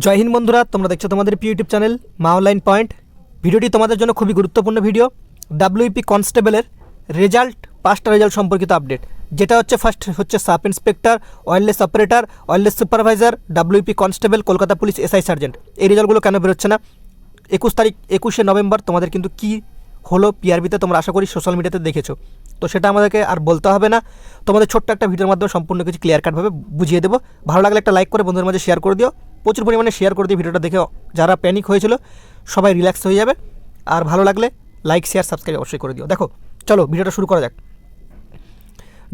জয় হিন্দ বন্ধুরা, তোমরা দেখছ তোমাদের YouTube channel Maa online point. ভিডিওটি তোমাদের জন্য খুবই গুরুত্বপূর্ণ ভিডিও। ডাব্লিউপি কনস্টেবলের রেজাল্ট পাঁচটা রেজাল্ট সম্পর্কিত আপডেট যেটা হচ্ছে ফার্স্ট হচ্ছে sub inspector wireless operator wireless supervisor WP constable Kolkata police SI sergeant এই রেজাল্টগুলো কেন বেরোচ্ছে না? একুশ তারিখ, একুশে নভেম্বর তোমাদের কিন্তু কি হলো পিআরবিতে তোমরা আশা করি সোশ্যাল মিডিয়াতে দেখেছ। তো সেটা আমাদেরকে আর বলতে হবে না। তোমাদের ছোট্ট একটা ভিডিওর মাধ্যমে সম্পূর্ণ কিছু ক্লিয়ার কাটভাবে বুঝিয়ে দেবো। ভালো লাগলে একটা লাইক করে বন্ধুদের মাঝে শেয়ার করে দিও। প্রচুর পরিমাণে শেয়ার করে দিও ভিডিওটা দেখে। যারা প্যানিক হয়েছিল, সবাই রিল্যাক্স হয়ে যাবে। আর ভালো লাগলে লাইক শেয়ার সাবস্ক্রাইব অবশ্যই করে দিও। দেখো, চলো ভিডিওটা শুরু করা যাক।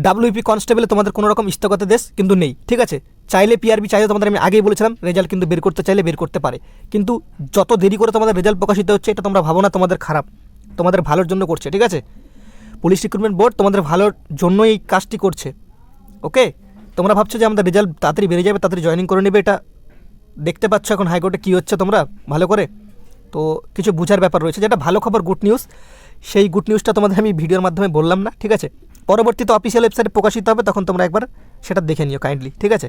ডাব্লিউপি কনস্টেবলে তোমাদের কোনো রকম স্থগত দেশ কিন্তু নেই, ঠিক আছে? চাইলে পিআরবি চাইলে তোমাদের আমি আগেই বলেছিলাম রেজাল্ট কিন্তু বের করতে চাইলে বের করতে পারে। কিন্তু যত দেরি করে তোমাদের রেজাল্ট প্রকাশিত হচ্ছে, এটা তোমরা ভাবো না, তোমাদের খারাপ। তোমাদের ভালোর জন্য করছে, ঠিক আছে? পুলিশ রিক্রুটমেন্ট বোর্ড তোমাদের ভালোর জন্যই এই কাজটি করছে ওকে তোমরা ভাবছ যে আমাদের রেজাল্ট তাড়াতাড়ি বেড়ে যাবে, তাড়াতাড়ি জয়েনিং করে নেবে, এটা দেখতে পাচ্ছ এখন হাইকোর্টে কী হচ্ছে তোমরা? ভালো করে? তো কিছু বোঝার ব্যাপার রয়েছে। যেটা ভালো খবর গুড নিউজ সেই গুড নিউজটা তোমাদের আমি ভিডিওর মাধ্যমে বললাম না, ঠিক আছে? পরবর্তীতে অফিসিয়াল ওয়েবসাইটে প্রকাশিত হবে, তখন তোমরা একবার সেটা দেখে নিও কাইন্ডলি ঠিক আছে?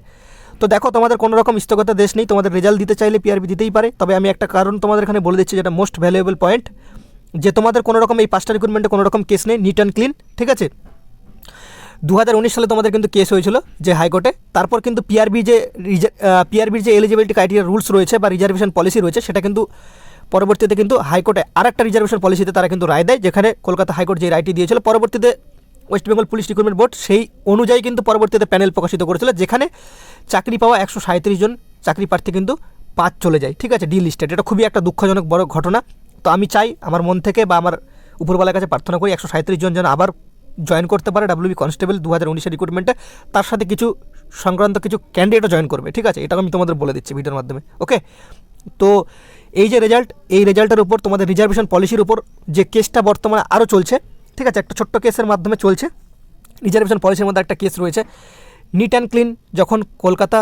তো দেখো, তোমাদের কোনো রকম স্থগতা দেশ নেই, তোমাদের রেজাল্ট দিতে চাইলে পিআরবি দিতেই পারে। তবে আমি একটা কারণ তোমাদের এখানে বলে দিচ্ছি, যেটা মোস্ট ভ্যালুয়েবল পয়েন্ট যে তোমাদের কোনো রকম এই পাঁচটা রিক্রুটমেন্টে কোনো রকম কেস নেই নিট অ্যান্ড ক্লিন ঠিক আছে? দু হাজার উনিশ সালে তোমাদের কিন্তু কেস হয়েছিল যে হাইকোর্টে তারপর কিন্তু পিআরবি যে পিআরবির যে এলিজিবিলিটি ক্রাইটেরিয়া রুলস রয়েছে বা রিজার্ভেশন পলিসি রয়েছে, সেটা কিন্তু পরবর্তীতে কিন্তু হাইকোর্টে আরেকটা রিজার্ভেশন পলিসিতে তারা কিন্তু রায় দেয়, যেখানে কলকাতা হাইকোর্ট যে রায়টি দিয়েছিল, পরবর্তীতে West Bengal police recruitment board সেই অনুযায়ী কিন্তু পরবর্তীতে প্যানেল প্রকাশিত করেছিল, যেখানে চাকরি পাওয়া একশো সাঁত্রিশ জন চাকরি প্রার্থী কিন্তু পাঁচ চলে যায়। ঠিক আছে ডি লিস্টেড এটা খুবই একটা দুঃখজনক বড় ঘটনা। তো আমি চাই, আমার মন থেকে বা আমার উপরওয়ালার কাছে প্রার্থনা করি, একশো সাঁত্রিশ জন যেন আবার জয়েন করতে পারে ডাব্লিউবি কনস্টেবল দু হাজার উনিশের রিক্রুটমেন্টে তার সাথে কিছু সংক্রান্ত কিছু ক্যান্ডিডেটও জয়েন করবে, ঠিক আছে? এটা আমি তোমাদের বলে দিচ্ছি ভিডিওর মাধ্যমে ওকে তো এই যে রেজাল্ট এই রেজাল্টের উপর তোমাদের রিজার্ভেশন পলিসির উপর যে কেসটা বর্তমানে আরও চলছে, ঠিক আছে? একটা ছোট্ট কেসের মাধ্যমে চলছে। রিজার্ভেশন পলিসির মধ্যে একটা কেস রয়েছে। নিট অ্যান্ড ক্লিন যখন কলকাতা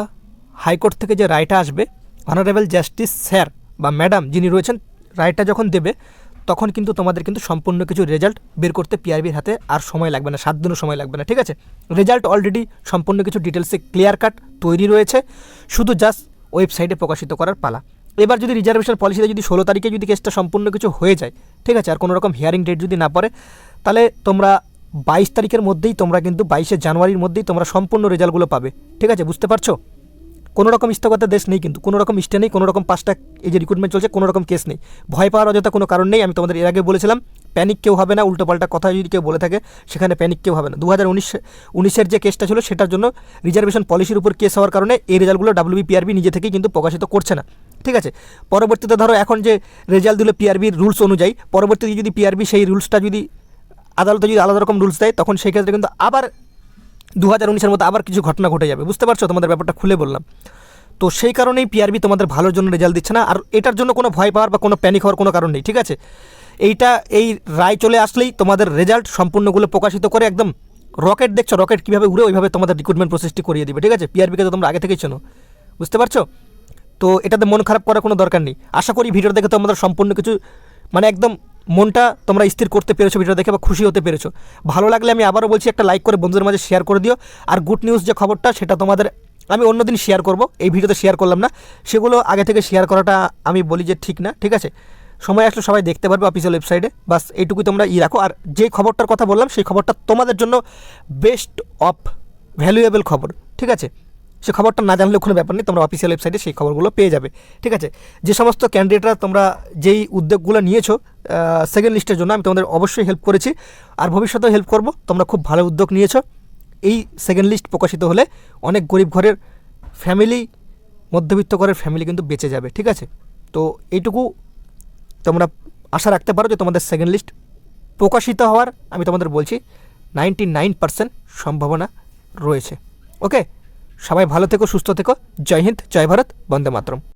হাইকোর্ট থেকে যে রায়টা আসবে অনারেবল জাস্টিস স্যার বা ম্যাডাম যিনি রয়েছেন, রায়টা যখন দেবে তখন কিন্তু তোমাদের কিন্তু সম্পূর্ণ কিছু রেজাল্ট বের করতে পিআরবির হাতে আর সময় লাগবে না, সাত দিনও সময় লাগবে না, ঠিক আছে? রেজাল্ট অলরেডি সম্পূর্ণ কিছু ডিটেলসে ক্লিয়ার কাট তৈরি রয়েছে, শুধু জাস্ট ওয়েবসাইটে প্রকাশিত করার পালা। এবার যদি রিজার্ভেশন পলিসিতে যদি ষোলো তারিখে যদি কেসটা সম্পূর্ণ কিছু হয়ে যায়, ঠিক আছে? আর কোনো রকম হিয়ারিং ডেট যদি না পড়ে, তাহলে তোমরা বাইশ তারিখের মধ্যেই তোমরা কিন্তু বাইশে জানুয়ারির মধ্যেই তোমরা সম্পূর্ণ রেজাল্টগুলো পাবে, ঠিক আছে? বুঝতে পারছ? কোনো রকম স্থগতার দেশ নেই কিন্তু কোনো রকম স্টে নেই কোনো রকম পাঁচটা এই যে রিক্রুটমেন্ট চলছে কোনো রকম কেস নেই। ভয় পাওয়ার অযথা কোনো কারণ নেই, আমি তোমাদের এর আগে বলেছিলাম প্যানিক কেউ হবে না, উল্টোপাল্টা কথা যদি কেউ বলে থাকে, সেখানে প্যানিক কেউ হবে না। দু হাজার উনিশ, উনিশের যে কেসটা ছিল, সেটার জন্য রিজার্ভেশন পলিসির উপর কেস হওয়ার কারণে এই রেজাল্টগুলো ডাব্লিউবিপিআরবি নিজে থেকেই কিন্তু প্রকাশিত করছে না। ঠিক আছে? পরবর্তীতে ধরো এখন যে রেজাল্ট দিল পিআরবির রুলস অনুযায়ী, পরবর্তীতে যদি পিআরবি সেই রুলসটা যদি, আদালতে যদি আলাদা রকম রুলস দেয়, তখন সেই ক্ষেত্রে কিন্তু আবার দু হাজার উনিশের মধ্যে আবার কিছু ঘটনা ঘটে যাবে। বুঝতে পারছ? তোমাদের ব্যাপারটা খুলে বললাম। তো সেই কারণেই পিআরবি তোমাদের ভালোর জন্য রেজাল্ট দিচ্ছে না। আর এটার জন্য কোনো ভয় পাওয়ার বা কোনো প্যানিক হওয়ার কোনো কারণ নেই, ঠিক আছে? এইটা, এই রায় চলে আসলেই তোমাদের রেজাল্ট সম্পূর্ণগুলো প্রকাশিত করে একদম রকেট দেখছ রকেট কীভাবে উড়ে ওইভাবে তোমাদের রিক্রুটমেন্ট প্রসেসটি করিয়ে দিবে, ঠিক আছে? পিআরবিকে তো তোমরা আগে থেকেই চেনো। বুঝতে পারছ? তো এটাতে মন খারাপ করার কোনো দরকার নেই। আশা করি ভিডিও দেখে তোমাদের সম্পূর্ণ কিছু মানে একদম মনটা তোমরা স্থির করতে পেরেছ ভিডিও দেখে বা খুশি হতে পেরেছ। ভালো লাগলে আমি আবারও বলছি, একটা লাইক করে বন্ধুদের মাঝে শেয়ার করে দিও। আর গুড নিউজ যে খবরটা, সেটা তোমাদের আমি অন্যদিন শেয়ার করব। এই ভিডিওতে শেয়ার করলাম না। সেগুলো আগে থেকে শেয়ার করাটা আমি বলি যে ঠিক না, ঠিক আছে? সময় আসলে সবাই দেখতে পারবে অফিসিয়াল ওয়েবসাইটে বাস, এইটুকুই তোমরা ই রাখো। আর যে খবরটার কথা বললাম, সেই খবরটা তোমাদের জন্য বেস্ট অফ ভ্যালুয়েবল খবর, ঠিক আছে? সে খবরটা না জানলে কোনো ব্যাপার নেই, তোমরা অফিসিয়াল ওয়েবসাইটে সেই খবরগুলো পেয়ে যাবে। ঠিক আছে? যে সমস্ত ক্যান্ডিডেটরা তোমরা যেই উদ্যোগগুলো নিয়েছো সেকেন্ড লিস্টের জন্য আমি তোমাদের অবশ্যই হেল্প করেছি। আর ভবিষ্যতেও হেল্প করব। তোমরা খুব ভালো উদ্যোগ নিয়েছো। এই সেকেন্ড লিস্ট প্রকাশিত হলে অনেক গরিব ঘরের ফ্যামিলি মধ্যবিত্ত ঘরের ফ্যামিলি কিন্তু বেঁচে যাবে। ঠিক আছে? তো এইটুকু তোমরা আশা রাখতে পারো যে তোমাদের সেকেন্ড লিস্ট প্রকাশিত হওয়ার, আমি তোমাদের বলছি নাইনটি নাইন পার্সেন্ট সম্ভাবনা রয়েছে। ওকে সবাই ভালো থেকো সুস্থ থেকো। জয় হিন্দ জয় ভারত বন্দে মাতরম।